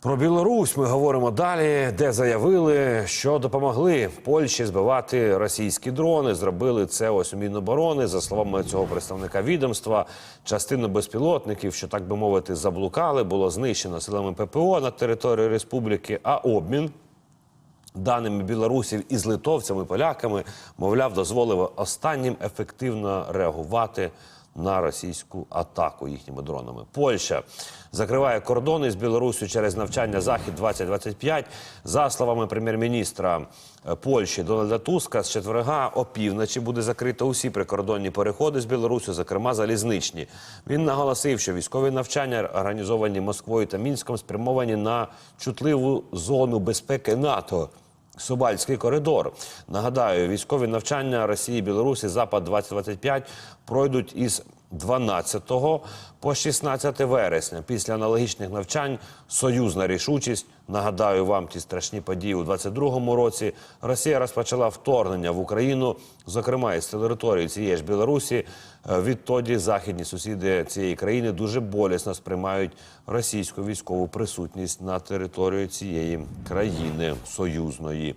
Про Білорусь ми говоримо далі, де заявили, що допомогли Польщі збивати російські дрони. Зробили це ось у Міноборони. За словами цього представника відомства, частину безпілотників, що так би мовити, заблукали, було знищено силами ППО на території республіки. А обмін даними білорусів із литовцями, поляками, мовляв, дозволив останнім ефективно реагувати на російську атаку їхніми дронами. Польща закриває кордони з Білоруссю через навчання Захід 2025 За словами прем'єр-міністра е, Польщі Дональда Туска, з четверга опівночі буде закрито усі прикордонні переходи з Білоруссю, зокрема залізничні. Він наголосив, що військові навчання, організовані Москвою та Мінськом, спрямовані на чутливу зону безпеки НАТО. Субальський коридор. Нагадаю, військові навчання Росії, Білорусі, Запад 2025 пройдуть із 12 по 16 вересня. Після аналогічних навчань союзна рішучість. Нагадаю вам ті страшні події у 22-му році. Росія розпочала вторгнення в Україну, зокрема із території цієї ж Білорусі. Е, Відтоді західні сусіди цієї країни дуже болісно сприймають російську військову присутність на території цієї країни союзної.